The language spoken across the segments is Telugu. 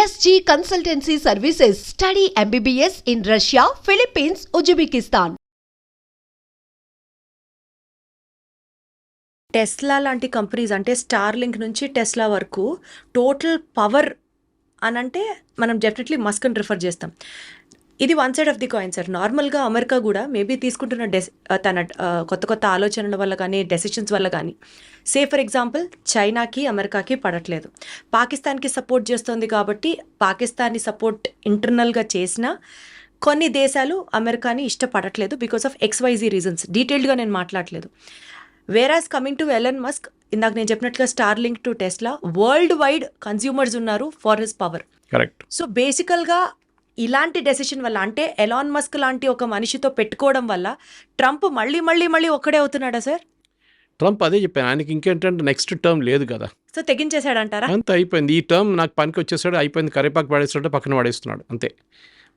SG consultancy services study MBBS in Russia Philippines Uzbekistan. Tesla లాంటి కంపెనీస్ అంటే స్టార్ లింక్ నుంచి టెస్లా వరకు టోటల్ పవర్ అనంటే మనం డెఫినెట్లీ మస్క్ రిఫర్ చేస్తాం. ఇది one side of the coin sir నార్మల్గా అమెరికా కూడా మేబీ తీసుకుంటున్న డెస్ తన కొత్త కొత్త ఆలోచనల వల్ల కానీ డెసిషన్స్ వల్ల కానీ సే ఫర్ ఎగ్జాంపుల్ చైనాకి అమెరికాకి పడట్లేదు. పాకిస్తాన్కి సపోర్ట్ చేస్తుంది కాబట్టి పాకిస్తాన్ని సపోర్ట్ ఇంటర్నల్గా చేసినా కొన్ని దేశాలు అమెరికాని ఇష్టపడట్లేదు బికాస్ ఆఫ్ ఎక్స్వైజీ రీజన్స్ డీటెయిల్డ్గా నేను మాట్లాడలేదు. Whereas coming to Elon Musk ఇందాక నేను చెప్పినట్లుగా Starlink to Tesla worldwide consumers ఉన్నారు for his power correct so బేసికల్గా ఇలాంటి డెసిషన్ వల్ల అంటే ఎలాన్ మస్క్ లాంటి ఒక మనిషితో పెట్టుకోవడం వల్ల ట్రంప్ మళ్ళీ మళ్ళీ మళ్ళీ ఒక్కడే అవుతున్నాడా సార్ ట్రంప్ అదే చెప్పాను. ఆయనకి ఇంకేంటంటే నెక్స్ట్ టర్మ్ లేదు కదా. సో తెగించేశాడంటారా? అంత అయిపోయింది. ఈ టర్మ్ నాకు పనికి వచ్చేసాడు అయిపోయింది. కరివేపాకు పడేస్తుంటే పక్కన పడేస్తున్నాడు. అంతే.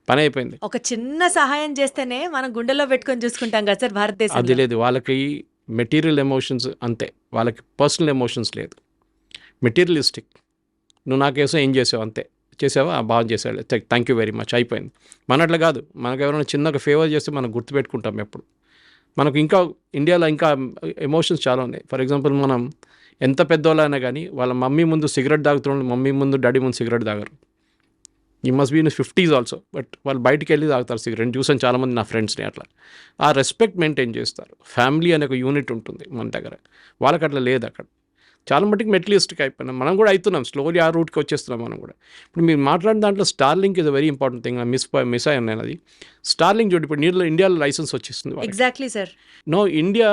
పని అయిపోయింది. ఒక చిన్న సహాయం చేస్తేనే మనం గుండెల్లో పెట్టుకొని చూసుకుంటాం కదా సార్ అది భారతదేశంలో లేదు. వాళ్ళకి మెటీరియల్ ఎమోషన్స్ అంతే. వాళ్ళకి పర్సనల్ ఎమోషన్స్ లేదు. మెటీరియలిస్టిక్ నువ్వు నాకేసం ఏం చేసావు? అంతే. చేసావా? బాగా చేసాడు థ్యాంక్ యూ వెరీ మచ్. అయిపోయింది. మన అట్లా కాదు. మనకు ఎవరైనా చిన్న ఒక ఫేవర్ చేస్తే మనం గుర్తుపెట్టుకుంటాం ఎప్పుడు. మనకు ఇంకా ఇండియాలో ఇంకా ఎమోషన్స్ చాలా ఉన్నాయి. ఫర్ ఎగ్జాంపుల్ మనం ఎంత పెద్దవాళ్ళైనా కానీ వాళ్ళ మమ్మీ ముందు సిగరెట్ తాగుతున్న మమ్మీ ముందు డాడీ ముందు సిగరెట్ తాగరు. ఈ must be in fifties also but వాళ్ళు బయటికి వెళ్ళి తాగుతారు సిగరెట్. చూసాను చాలామంది నా ఫ్రెండ్స్ని అట్లా. ఆ రెస్పెక్ట్ మెయింటైన్ చేస్తారు. ఫ్యామిలీ అనే ఒక యూనిట్ ఉంటుంది మన దగ్గర. వాళ్ళకి అట్లా లేదు అక్కడ. చాలా మట్టుకు మెటలిస్ట్కి అయిపోయినాం. మనం కూడా అవుతున్నాం స్లోలీ ఆ రూట్కి వచ్చేస్తున్నాం మనం కూడా. ఇప్పుడు మీరు మాట్లాడిన దాంట్లో Starlink is very important thing miss miss అయ్యాను నేను అది. స్టార్లింక్ చూడు ఇప్పుడు నీళ్ళు ఇండియాలో లైసెన్స్ వచ్చేస్తుంది. Exactly sir no India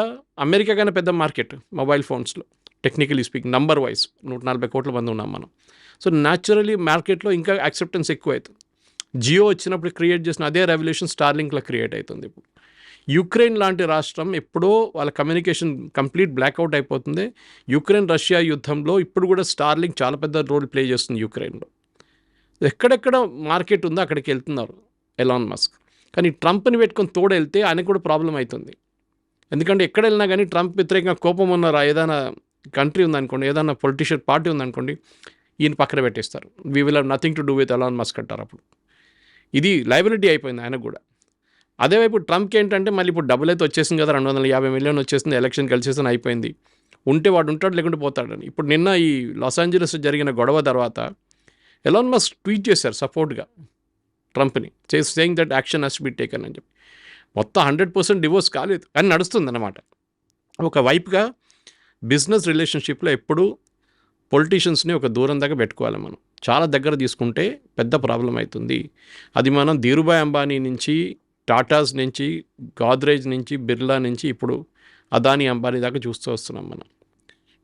America కన్నా పెద్ద మార్కెట్ మొబైల్ ఫోన్స్లో టెక్నికలీ స్పీకింగ్ నంబర్ వైజ్ నూట నలభై కోట్ల మంది ఉన్నాం మనం. సో న్యాచురలీ మార్కెట్లో ఇంకా యాక్సెప్టెన్స్ ఎక్కువ అవుతుంది జియో వచ్చినప్పుడు క్రియేట్ చేసిన అదే రెవల్యూషన్ స్టార్లింక్లో క్రియేట్ అవుతుంది ఇప్పుడు. యుక్రెయిన్ లాంటి రాష్ట్రం ఎప్పుడో వాళ్ళ కమ్యూనికేషన్ కంప్లీట్ బ్లాక్అవుట్ అయిపోతుంది. యుక్రెయిన్ రష్యా యుద్ధంలో ఇప్పుడు కూడా స్టార్లింగ్ చాలా పెద్ద రోల్ ప్లే చేస్తుంది యుక్రెయిన్లో. ఎక్కడెక్కడ మార్కెట్ ఉందో అక్కడికి వెళ్తున్నారు ఎలాన్ మస్క్. కానీ ట్రంప్ని పెట్టుకొని తోడెళ్తే ఆయనకు కూడా ప్రాబ్లం అవుతుంది. ఎందుకంటే ఎక్కడ వెళ్ళినా కానీ ట్రంప్ వ్యతిరేకంగా కోపం ఉన్నారా ఏదైనా కంట్రీ ఉందనుకోండి ఏదైనా పొలిటీషియన్ పార్టీ ఉందనుకోండి ఈయన పక్కన పెట్టేస్తారు. We will have nothing to do with Elon Musk అంటారు అప్పుడు. ఇది లైబిలిటీ అయిపోయింది ఆయనకు కూడా. అదే వైపు ట్రంప్కి ఏంటంటే మళ్ళీ ఇప్పుడు డబ్బులు అయితే వచ్చేసింది కదా రెండు వందల యాభై మిలియన్ వచ్చేసింది ఎలక్షన్ కలిసేసిన అయిపోయింది. ఉంటే వాడు ఉంటాడు లేకుంటే పోతాడని. ఇప్పుడు నిన్న ఈ లాస్ ఏంజలస్ జరిగిన గొడవ తర్వాత ఎలాన్ మస్క్ ట్వీట్ చేశారు సపోర్ట్గా ట్రంప్ని. చేసి saying that action has be taken అని చెప్పి. మొత్తం హండ్రెడ్ పర్సెంట్ డివోర్స్ కాలేదు అని నడుస్తుంది అనమాట ఒక వైపుగా బిజినెస్ రిలేషన్షిప్లో ఎప్పుడూ పొలిటీషియన్స్ని ఒక దూరం దాకా పెట్టుకోవాలి మనం. చాలా దగ్గర తీసుకుంటే పెద్ద ప్రాబ్లం అవుతుంది. అది మనం ధీరుభాయ్ అంబానీ నుంచి టాటాస్ నుంచి గాద్రేజ్ నుంచి బిర్లా నుంచి ఇప్పుడు అదాని అంబానీ దాకా చూస్తూ వస్తున్నాం మనం.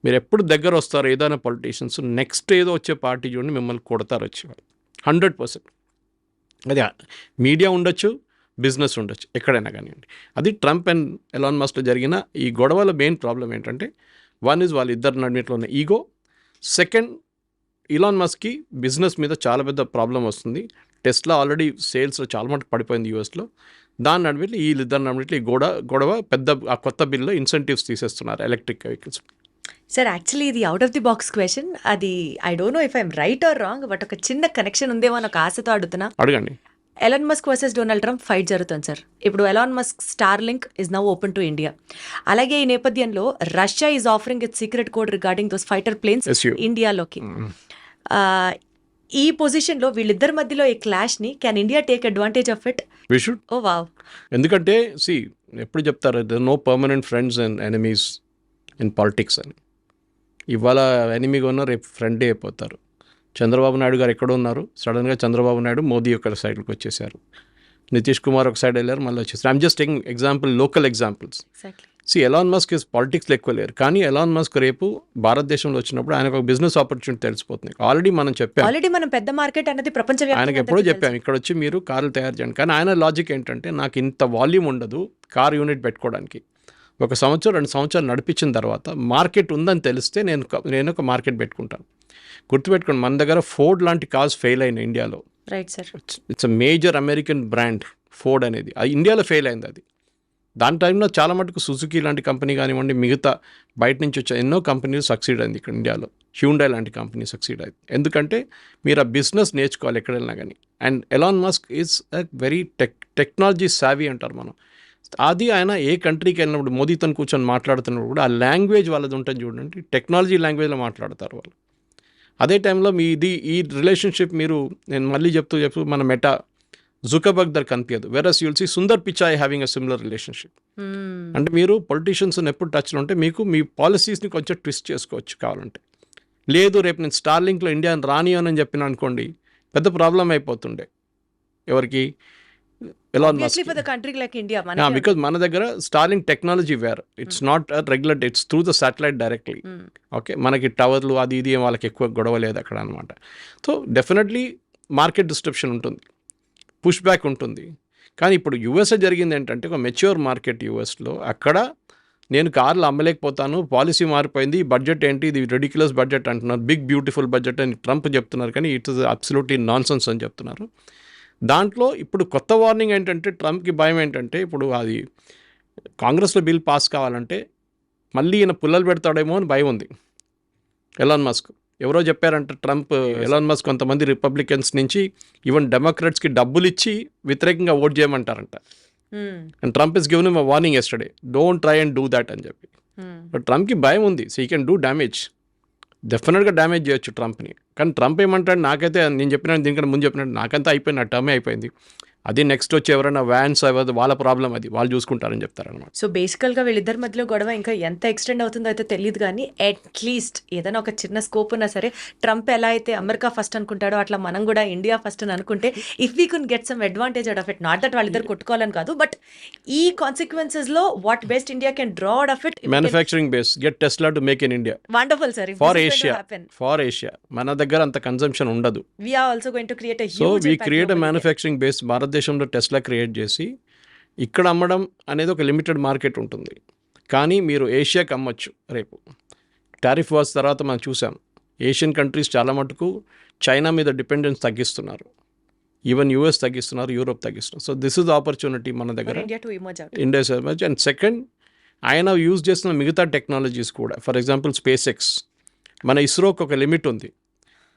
మీరు ఎప్పుడు దగ్గర వస్తారు ఏదైనా పొలిటీషియన్స్ నెక్స్ట్ ఏదో వచ్చే పార్టీ చూడండి మిమ్మల్ని కొడతారు వచ్చేవాళ్ళు. హండ్రెడ్ పర్సెంట్ అదే మీడియా ఉండొచ్చు బిజినెస్ ఉండొచ్చు ఎక్కడైనా కానివ్వండి. అది ట్రంప్ అండ్ ఎలాన్ మస్క్లో జరిగిన ఈ గొడవల మెయిన్ ప్రాబ్లం ఏంటంటే వన్ ఇస్ వాళ్ళ ఇద్దరు నడిమిట్లో ఉన్న ఈగో సెకండ్ ఇలాన్ మస్క్కి బిజినెస్ మీద చాలా పెద్ద ప్రాబ్లం వస్తుంది. టెస్లా ఆల్రెడీ సేల్స్లో చాలా మటుకు పడిపోయింది యూఎస్లో. దాని నడిమిట్లో వీళ్ళిద్దరు నడిమిట్లో ఈ గొడవ గొడవ పెద్ద ఆ కొత్త బిల్లో ఇన్సెంటివ్స్ తీసేస్తున్నారు ఎలక్ట్రిక్ వెహికల్స్. సార్ యాక్చువల్లీ ఇది out of the box question అది I don't know if I'm right or wrong but ఒక చిన్న కనెక్షన్ ఉందేమో అని ఒక ఆశతో అడుగుతున్నా. అడగండి. Elon Musk versus Donald Trump fight జరుగుతుంది సార్ ఇప్పుడు Elon Musk Starlink is now open to India అలాగే ఈ నేపథ్యంలో Russia is offering it secret code regarding those fighter planes. ఇండియాలోకి ఈ పొజిషన్లో వీళ్ళిద్దరి మధ్యలో ఈ క్లాష్ని can India take advantage of it we should oh wow ఎందుకంటే సి ఎప్పుడు చెప్తారు the no permanent friends and enemies in politics అని. ఇవాళ ఎనిమీగా ఉన్న రేపు ఫ్రెండే అయిపోతారు చంద్రబాబు నాయుడు గారు ఎక్కడ ఉన్నారు. సడన్గా చంద్రబాబు నాయుడు మోదీ ఒక సైడ్కి వచ్చేసారు నితీష్ కుమార్ ఒక సైడ్ వెళ్ళారు మళ్ళీ వచ్చేసారు I'm just taking example local examples see Elon Musk is పాలిటిక్స్లో ఎక్కువ లేరు. కానీ ఎలాన్ మస్క్ రేపు భారతదేశంలో వచ్చినప్పుడు ఆయనకు ఒక బిజినెస్ ఆపర్చునిటీ తెలిసిపోతుంది. ఆల్రెడీ మనం చెప్పాం. ఆల్రెడీ మనం పెద్ద మార్కెట్ అనేది ఆయనకి ప్రపంచవ్యాప్తంగా ఎప్పుడో చెప్పాం ఇక్కడ వచ్చి మీరు కార్లు తయారు చేయండి. కానీ ఆయన లాజిక్ ఏంటంటే నాకు ఇంత వాల్యూమ్ ఉండదు కార్ యూనిట్ పెట్టుకోవడానికి. ఒక సంవత్సరం రెండు సంవత్సరాలు నడిపించిన తర్వాత మార్కెట్ ఉందని తెలిస్తే నేను నేను ఒక మార్కెట్ పెట్టుకుంటాను. గుర్తుపెట్టుకోండి మన దగ్గర ఫోర్డ్ లాంటి కార్స్ ఫెయిల్ అయినాయి ఇండియాలో. Right sir it's major American brand Ford అనేది. ఇండియాలో ఫెయిల్ అయింది అది. దాని టైంలో చాలా మటుకు సుజుకి లాంటి కంపెనీ కానివ్వండి మిగతా బయట నుంచి వచ్చే ఎన్నో కంపెనీలు సక్సీడ్ అయింది ఇక్కడ ఇండియాలో. హ్యూండై లాంటి కంపెనీ సక్సీడ్ అయింది. ఎందుకంటే మీరు ఆ బిజినెస్ నేర్చుకోవాలి ఎక్కడైనా కానీ. And Elon Musk is a very tech technology savvy అంటారు మనం. అది ఆయన ఏ కంట్రీకి వెళ్ళినప్పుడు మోదీతో కూర్చొని మాట్లాడుతున్నప్పుడు కూడా ఆ లాంగ్వేజ్ వాళ్ళది ఉంటుంది చూడండి టెక్నాలజీ లాంగ్వేజ్లో మాట్లాడతారు వాళ్ళు. అదే టైంలో మీ ఇది ఈ రిలేషన్షిప్ మీరు నేను మళ్ళీ చెప్తూ చెప్తూ మన మెటా జుకబర్గ్ దగ్గర కనిపించదు. Whereas you'll see Sundar Pichai having a similar relationship. అంటే మీరు పొలిటీషియన్స్ ఎప్పుడు టచ్లో ఉంటే మీకు మీ పాలసీస్ని కొంచెం ట్విస్ట్ చేసుకోవచ్చు కావాలంటే. లేదు రేపు నేను స్టార్లింక్లో ఇండియా రాని అని చెప్పిన అనుకోండి పెద్ద ప్రాబ్లం అయిపోతుండే. ఎవరికి? ఎలా బికాజ్ మన దగ్గర Starlink technology where. It's not regular it's through the satellite directly. Okay మనకి టవర్లు అది ఇది ఏం వాళ్ళకి ఎక్కువ గొడవ లేదు అక్కడ అనమాట సో డెఫినెట్లీ మార్కెట్ డిస్ట్రప్షన్ ఉంటుంది. పుష్ బ్యాక్ ఉంటుంది. కానీ ఇప్పుడు యూఎస్ఏ జరిగింది ఏంటంటే ఒక మెచ్యూర్ మార్కెట్ యూఎస్లో. అక్కడ నేను కార్లు అమ్మలేకపోతాను పాలసీ మారిపోయింది బడ్జెట్ ఏంటి ఇది రెడిక్యులస్ బడ్జెట్ అంటున్నారు. బిగ్ బ్యూటిఫుల్ బడ్జెట్ అని ట్రంప్ చెప్తున్నారు కానీ it is absolutely nonsense అని చెప్తున్నారు. దాంట్లో ఇప్పుడు కొత్త వార్నింగ్ ఏంటంటే ట్రంప్కి భయం ఏంటంటే ఇప్పుడు అది కాంగ్రెస్లో బిల్ పాస్ కావాలంటే మళ్ళీ ఈయన పుల్లలు పెడతాడేమో అని భయం ఉంది. Elon Musk. ఎవరో చెప్పారంట ట్రంప్ ఎలాన్ మస్క్ కొంతమంది రిపబ్లికన్స్ నుంచి ఈవెన్ డెమోక్రాట్స్కి డబ్బులు ఇచ్చి వ్యతిరేకంగా ఓట్ చేయమంటారంట. Hmm. And Trump is given a warning yesterday don't try and do that అని చెప్పి. Hmm. బట్ ట్రంప్కి భయం ఉంది. సో ఈ కెన్ డూ డ్యామేజ్ డెఫినెట్గా డ్యామేజ్ చేయొచ్చు ట్రంప్ని కానీ ట్రంప్ ఏమంటాడు? నాకైతే నేను చెప్పినట్టు దీనికంటే ముందు చెప్పినట్టు నాకంతా అయిపోయింది. నా టర్మే అయిపోయింది. అది నెక్స్ట్ వచ్చి ఎవరైనా వ్యాన్స్ అవ్వదు వాళ్ళ ప్రాబ్లం అది. వాళ్ళు చూసుకుంటారని చెప్తారనమాట సో బేసికల్గా వీళ్ళిద్దరి మధ్యలో గొడవ ఇంకా ఎంత ఎక్స్టెండ్ అవుతుందో అయితే తెలియదు కానీ అట్లీస్ట్ ఏదైనా ఒక చిన్న స్కోప్ ఉన్నా సరే ట్రంప్ ఎలా అయితే అమెరికా ఫస్ట్ అనుకుంటాడో అట్లా మనం కూడా ఇండియా ఫస్ట్ అని అనుకుంటే if we can get some advantage out of it not that వాళ్ళిద్దరు కొట్టుకోవాలని కాదు బట్ ఈ కాన్సిక్వెన్సెస్లో what best India can draw out of it manufacturing base get Tesla to make in India wonderful sir far Asia far Asia మన దగ్గర అంత కన్సంప్షన్ ఉండదు. We are also going to create so we create a manufacturing base భారతదేశంలో టెస్లా క్రియేట్ చేసి ఇక్కడ అమ్మడం అనేది ఒక లిమిటెడ్ మార్కెట్ ఉంటుంది. కానీ మీరు ఏషియాకి అమ్మొచ్చు రేపు. టారిఫ్ వార్స్ తర్వాత మనం చూసాం. ఏషియన్ కంట్రీస్ చాలా మటుకు చైనా మీద డిపెండెన్స్ తగ్గిస్తున్నారు. ఈవెన్ యూఎస్ తగ్గిస్తున్నారు యూరోప్ తగ్గిస్తున్నారు. సో దిస్ ఇస్ ఆపర్చునిటీ మన దగ్గర. ఇండియా అండ్ సెకండ్ ఆయన యూజ్ చేస్తున్న మిగతా టెక్నాలజీస్ కూడా. ఫర్ ఎగ్జాంపుల్ స్పేస్ ఎక్స్ మన ఇస్రోకి ఒక లిమిట్ ఉంది.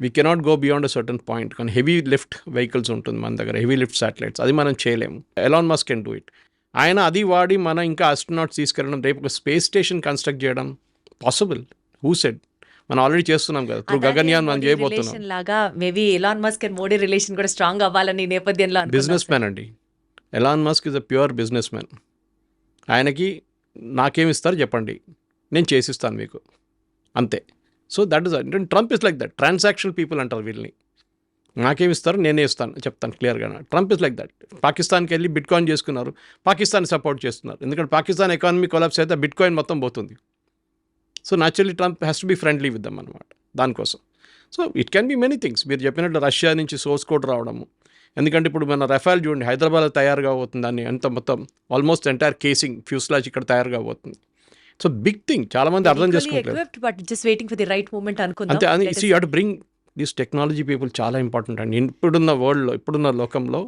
We cannot go beyond a certain point కానీ హెవీ లిఫ్ట్ వెహికల్స్ ఉంటుంది మన దగ్గర హెవీ లిఫ్ట్ శాటిలైట్స్ అది మనం చేయలేము. Elon Musk can do it ఆయన అది వాడి మన ఇంకా ఆస్ట్రోనాట్స్ తీసుకెళ్ళడం రేపు ఒక స్పేస్ స్టేషన్ కన్స్ట్రక్ట్ చేయడం పాసిబుల్ హూ సెడ్ మనం ఆల్రెడీ చేస్తున్నాం కదా. త్రూ గగన్యాన్ మనం చేయబోతున్నాం. లాగా maybe Elon Musk and Modi relation కూడా స్ట్రాంగ్ అవ్వాలని నేపథ్యంలో బిజినెస్ మ్యాన్ అండి. Elon Musk is a pure businessman ఆయనకి నాకేమి ఇస్తారు చెప్పండి. నేను చేసిస్తాను మీకు. అంతే. సో దట్ ఇస్ అంటే Trump is like that. Transaction people అంటారు వీళ్ళని. నాకేమి ఇస్తారు నేనే ఇస్తాను చెప్తాను క్లియర్గా. Trump is like that. పాకిస్తాన్కి వెళ్ళి బిట్ కాయిన్ చేసుకున్నారు పాకిస్తాన్ సపోర్ట్ చేస్తున్నారు. ఎందుకంటే పాకిస్తాన్ ఎకానమీ కొలాప్స్ అయితే బిట్కాయిన్ మొత్తం పోతుంది. So naturally Trump has to be friendly with them అనమాట దానికోసం so it can be many things. మీరు చెప్పినట్టు రష్యా నుంచి సోర్స్ కోడ్ రావడము. ఎందుకంటే ఇప్పుడు మన రఫాల్ చూడండి హైదరాబాద్ తయారుగా అవుతుంది దాన్ని ఎంత మొత్తం ఆల్మోస్ట్ ఎంటైర్ కేసింగ్ ఫ్యూస్లాజ్ ఇక్కడ తయారుగా అవుతుంది. సో బిగ్ థింగ్ చాలా మంది అర్థం చేసుకోవట్లేదు but just waiting for the right moment అనుకుందాం. అంతే అని Let us సీ అటు బ్రింగ్ దిస్ టెక్నాలజీ పీపుల్ చాలా ఇంపార్టెంట్ అండి. ఇప్పుడున్న వరల్డ్లో ఇప్పుడున్న లోకంలో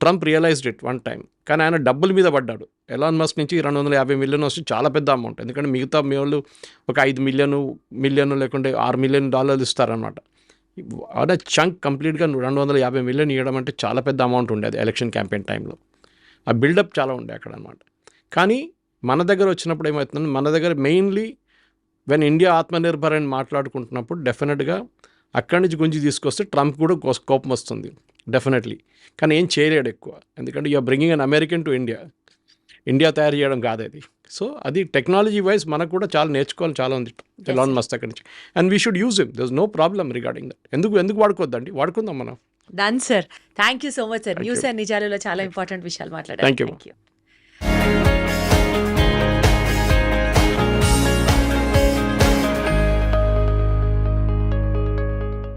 Trump realised it one time కానీ ఆయన డబ్బుల మీద పడ్డాడు. ఎలాన్ మస్క్ నుంచి రెండు వందల యాభై మిలియన్ వస్తే చాలా పెద్ద అమౌంట్ ఎందుకంటే మిగతా మీ వాళ్ళు ఒక ఐదు మిలియన్ మిలియన్ లేకుంటే ఆరు మిలియన్ డాలర్లు ఇస్తారనమాట ఆడ చంక్ కంప్లీట్గా రెండు వందల యాభై మిలియన్ ఇవ్వడం అంటే చాలా పెద్ద అమౌంట్ ఉండేది ఎలక్షన్ క్యాంపెయిన్ టైంలో ఆ బిల్డప్ చాలా ఉండే అక్కడ అనమాట కానీ మన దగ్గర వచ్చినప్పుడు ఏమవుతుంది మన దగ్గర మెయిన్లీ వెన్ ఇండియా ఆత్మనిర్భర్ అని మాట్లాడుకుంటున్నప్పుడు డెఫినెట్గా అక్కడి నుంచి గుంజి తీసుకొస్తే ట్రంప్ కూడా కోపం వస్తుంది. డెఫినెట్లీ కానీ ఏం చేయలేడు ఎక్కువ. ఎందుకంటే you're bringing an American to India India తయారు చేయడం కాదు అది. సో అది టెక్నాలజీ వైజ్ మనకు కూడా చాలా నేర్చుకోవాలి చాలా ఉంది. ఎలాన్ మస్త్ అక్కడి నుంచి. And we should use him there no problem regarding that ఎందుకు ఎందుకు వాడుకోవద్దండి? వాడుకుందాం మనం. Done sir thank you so much sir news and నిజాలలో చాలా ఇంపార్టెంట్ విషయాలు మాట్లాడారు. Thank you.